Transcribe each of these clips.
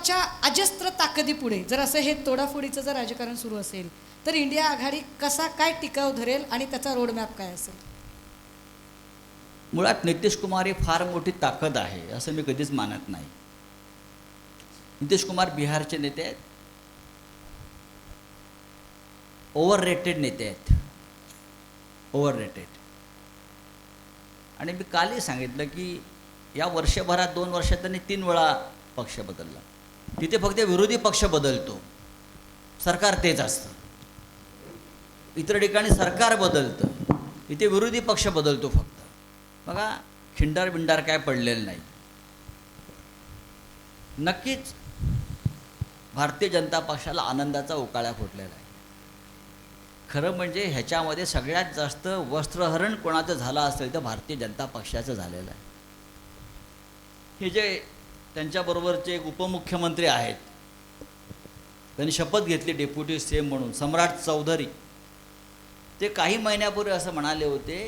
भाजपाच्या अजस्त्र ताकदीपुढे जर असं हे तोडाफोडीचं जर राजकारण सुरू असेल तर इंडिया आघाडी कसा काय टिकाव धरेल आणि त्याचा रोडमॅप काय असेल? मुळात नितीश कुमार ही फार मोठी ताकद आहे असं मी कधीच मानत नाही. नितीश कुमार बिहारचे नेते आहेत. ओव्हर रेटेड नेते आहेत. ओव्हर रेटेड आणि मी कालही सांगितलं की या वर्षभरात दोन वर्षात त्यांनी तीन वेळा पक्ष बदलला. तिथे फक्त विरोधी पक्ष बदलतो. सरकार तेच असतं. इतर ठिकाणी सरकार बदलतं. इथे विरोधी पक्ष बदलतो फक्त. बघा खिंडार बिंडार काय पडलेलं नाही. नक्कीच भारतीय जनता पक्षाला आनंदाचा उकाळा फुटलेला आहे. खरं म्हणजे ह्याच्यामध्ये सगळ्यात जास्त वस्त्रहरण कोणाचं झालं असेल तर भारतीय जनता पक्षाचं झालेलं आहे. हे जे त्यांच्याबरोबरचे एक उपमुख्यमंत्री आहेत. त्यांनी शपथ घेतली डेप्युटी सीएम म्हणून सम्राट चौधरी. ते काही महिन्यापूर्वी असं म्हणाले होते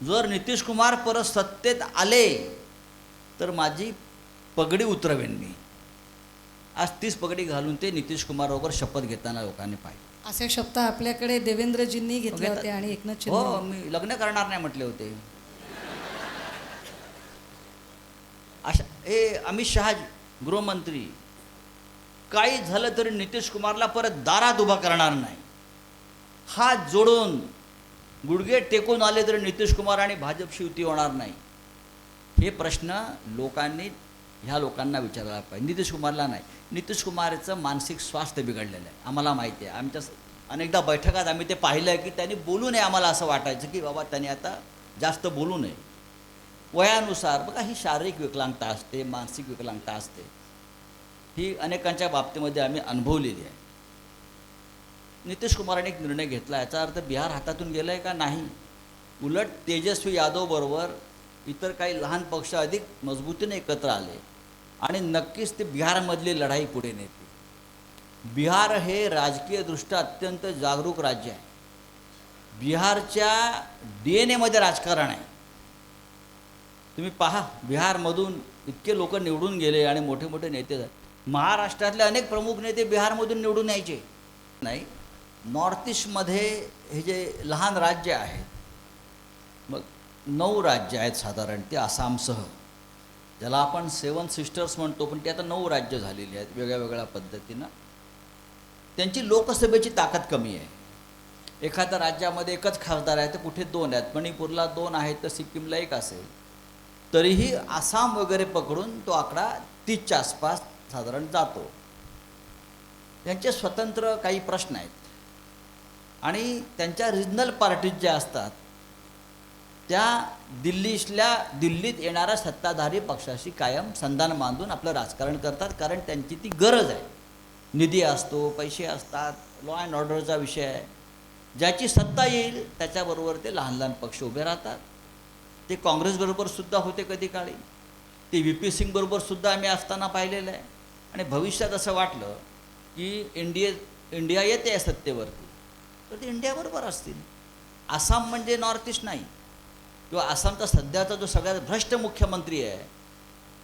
जर नितीश कुमार परत सत्तेत आले तर माझी पगडी उतरवेन मी. आज तीच पगडी घालून ते नितीश कुमारबरोबर शपथ घेताना लोकांनी पाहिजे असे शब्द आपल्याकडे देवेंद्रजींनी घेतले होते आणि एकनाथ हो मी लग्न करणार नाही म्हटले होते. हे अमित शहा गृहमंत्री. काही झालं तरी नितीश कुमारला परत दारात उभा करणार नाही. हात जोडून गुडघे टेकून आले तरी नितीश कुमार आणि भाजपशी युती होणार नाही. हे प्रश्न लोकांनी ह्या लोकांना विचारायला पाहिजे. नितीश कुमारला नाही. नितीश कुमारचं मानसिक स्वास्थ्य बिघडलेलं आहे. आम्हाला माहिती आहे. आमच्या अनेकदा बैठकात आम्ही ते पाहिलं आहे की त्यांनी बोलू नये आम्हाला असं वाटायचं की बाबा त्यांनी आता जास्त बोलू नये. वयानुसार बघा ही शारीरिक विकलांगता असते मानसिक विकलांगता असते. ही अनेकांच्या बाबतीमध्ये आम्ही अनुभवलेली आहे. नितीश कुमारांनी एक निर्णय घेतला याचा अर्थ बिहार हातातून गेलं आहे का? नाही. उलट तेजस्वी यादवबरोबर इतर काही लहान पक्ष अधिक मजबूतीने एकत्र आले आणि नक्कीच ते बिहारमधली लढाई पुढे नेते बिहार हे राजकीयदृष्ट्या अत्यंत जागरूक राज्य आहे. बिहारच्या डी एन एमध्ये राजकारण आहे. तुम्ही पहा बिहारमधून इतके लोक निवडून गेले आणि मोठे मोठे नेते झाले. महाराष्ट्रातले अनेक प्रमुख नेते बिहारमधून निवडून यायचे. नाही नॉर्थ ईस्टमध्ये हे जे लहान राज्य आहेत मग नऊ राज्य आहेत साधारण ते आसामसह. ज्याला आपण सेवन सिस्टर्स म्हणतो पण ते आता नऊ राज्य झालेली आहेत वेगळ्या वेगळ्या पद्धतीनं. त्यांची लोकसभेची ताकद कमी आहे. एखाद्या राज्यामध्ये एकच खासदार आहे तर कुठे दोन आहेत? मणिपूरला दोन आहेत तर सिक्कीमला एक असेल. तरीही आसाम वगैरे पकडून तो आकडा तीसच्या आसपास साधारण जातो. त्यांचे स्वतंत्र काही प्रश्न आहेत. आणि त्यांच्या रिजनल पार्टीज ज्या असतात त्या दिल्लीतल्या दिल्लीत येणाऱ्या सत्ताधारी पक्षाशी कायम संधान बांधून आपलं राजकारण करतात कारण त्यांची ती गरज आहे. निधी असतो पैसे असतात लॉ अँड ऑर्डरचा विषय आहे. ज्याची सत्ता येईल त्याच्याबरोबर ते लहान लहान पक्ष उभे राहतात. ते काँग्रेसबरोबर सुद्धा होते कधी काळी. ते व्ही पी सिंगबरोबर सुद्धा आम्ही असताना पाहिलेलं आहे. आणि भविष्यात असं वाटलं की इंडिये इंडिया येते आहे सत्तेवरती. तर ते इंडियाबरोबर असतील. आसाम म्हणजे नॉर्थ ईस्ट नाही. किंवा आसामचा सध्याचा जो सगळ्यात भ्रष्ट मुख्यमंत्री आहे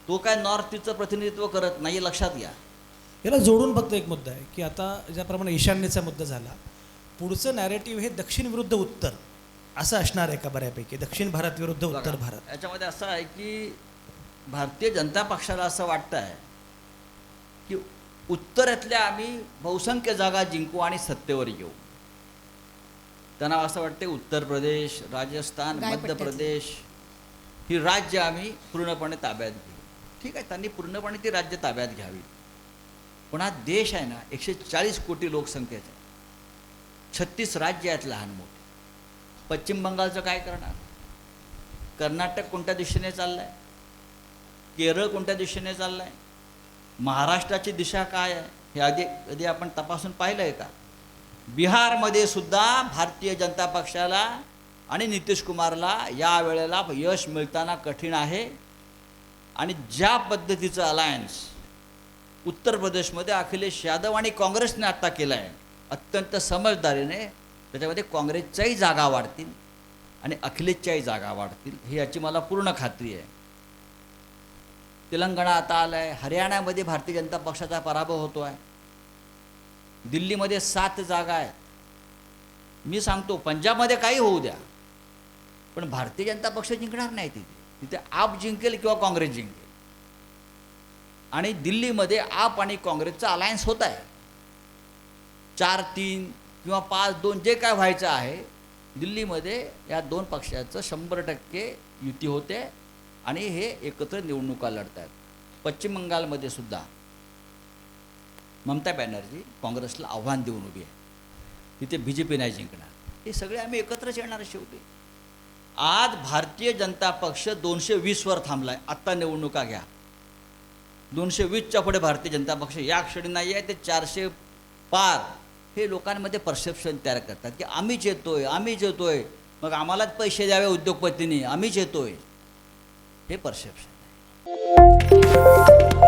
तो काय नॉर्थ ईस्टचं प्रतिनिधित्व करत नाही लक्षात घ्या. याला जोडून फक्त एक मुद्दा आहे की आता ज्याप्रमाणे ईशान्येचा मुद्दा झाला पुढचं नॅरेटिव्ह हे दक्षिण विरुद्ध उत्तर. असं असणार आहे का बऱ्यापैकी? दक्षिण भारत विरुद्ध उत्तर भारत. याच्यामध्ये असं आहे की भारतीय जनता पक्षाला असं वाटतं आहे की उत्तरेतल्या आम्ही बहुसंख्य जागा जिंकू आणि सत्तेवर येऊ. त्यांना असं वाटते उत्तर प्रदेश राजस्थान मध्य. प्रदेश ही राज्य आम्ही पूर्णपणे ताब्यात घेऊ. ठीक आहे त्यांनी पूर्णपणे ती राज्य ताब्यात घ्यावी. पण हा देश आहे ना एकशे चाळीस कोटी लोकसंख्येचा आहे. छत्तीस राज्य आहेत लहान मोठे. पश्चिम बंगालचं काय करणार? कर्नाटक कोणत्या दिशेने चाललं आहे केरळ कोणत्या दिशेने चाललं आहे महाराष्ट्राची दिशा काय आहे? हे आधी कधी आपण तपासून पाहिलं आहे का? बिहारमध्ये सुद्धा भारतीय जनता पक्षाला आणि नितीश कुमारला या वेळेला यश मिळताना कठीण आहे. आणि ज्या पद्धतीचं अलायन्स उत्तर प्रदेशमध्ये अखिलेश यादव आणि काँग्रेसने आत्ता केलं आहे अत्यंत समजदारीने त्याच्यामध्ये काँग्रेसच्याही जागा वाढतील आणि अखिलेशच्याही जागा वाढतील ही याची मला पूर्ण खात्री आहे. तेलंगणा आता आलं आहे हरियाणामध्ये भारतीय जनता पक्षाचा पराभव होतो आहे दिल्लीमध्ये सात जागा आहेत. मी सांगतो पंजाबमध्ये काही होऊ द्या पण भारतीय जनता पक्ष जिंकणार नाही तिथे. तिथे आप जिंकेल किंवा काँग्रेस जिंकेल. आणि दिल्लीमध्ये आप आणि काँग्रेसचा अलायन्स होत आहे. चार तीन किंवा पाच दोन जे काय व्हायचं आहे दिल्लीमध्ये या दोन पक्षाचं शंभर टक्के युती होते आणि हे एकत्र निवडणुका लढतात पश्चिम बंगालमध्ये सुद्धा ममता बॅनर्जी काँग्रेसला आव्हान देऊन उभी आहे तिथे बी जे पी नाही जिंकणार. हे सगळे आम्ही एकत्रच येणार शेवटी. आज भारतीय जनता पक्ष दोनशे वीसवर थांबलाय. आत्ता निवडणुका घ्या. दोनशे वीसच्या पुढे भारतीय जनता पक्ष या क्षणी नाही आहे ते चारशे पार हे लोकांमध्ये परसेप्शन तयार करतात की आम्हीच येतोय आम्हीच येतोय. मग आम्हालाच पैसे द्यावे उद्योगपतींनी आम्हीच येतोय. हे परसेप्शन आहे.